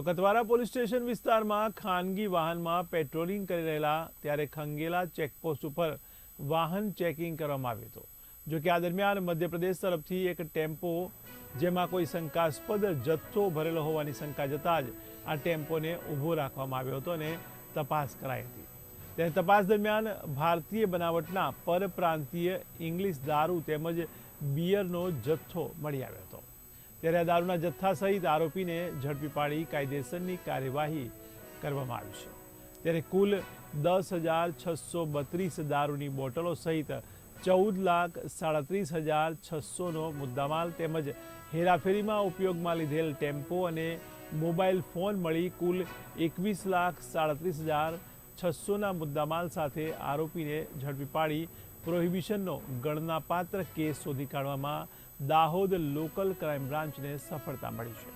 તો Katwara police station વિસ્તારમાં ખાનગી વાહનમાં પેટ્રોલિંગ કરી રહેલા ત્યારે ખંગેલા ચેકપોસ્ટ ઉપર વાહન ચેકિંગ કરવામાં આવ્યું હતું. જો કે આ દરમિયાન મધ્યપ્રદેશ તરફથી એક ટેમ્પો જેમાં કોઈ શંકાસ્પદ જથ્થો ભરેલો હોવાની શંકા જતાં જ આ ટેમ્પોને ઊભો રાખવામાં આવ્યો હતો અને તપાસ કરાઈ હતી. ત્યારે તપાસ દરમિયાન ભારતીય બનાવટના પરપ્રાંતીય ઇંગ્લિશ દારૂ તેમજ બિયરનો જથ્થો મળી આવ્યો હતો. ત્યારે આ દારૂના જથ્થા સહિત આરોપીને ઝડપી પાડી કાયદેસરની કાર્યવાહી કરવામાં આવી છે. ત્યારે કુલ દસ હજાર છસો બત્રીસ દારૂની બોટલો સહિત ચૌદ લાખ સાડત્રીસ હજાર છસોનો મુદ્દામાલ તેમજ હેરાફેરીમાં ઉપયોગમાં લીધેલ ટેમ્પો અને મોબાઈલ ફોન મળી કુલ એકવીસ લાખ સાડત્રીસ હજાર છસોના મુદ્દામાલ સાથે આરોપીને ઝડપી પાડી પ્રોહિબિશનનો ગણનાપાત્ર કેસ શોધી કાઢવામાં દાહોદ લોકલ ક્રાઇમ બ્રાન્ચને સફળતા મળી છે.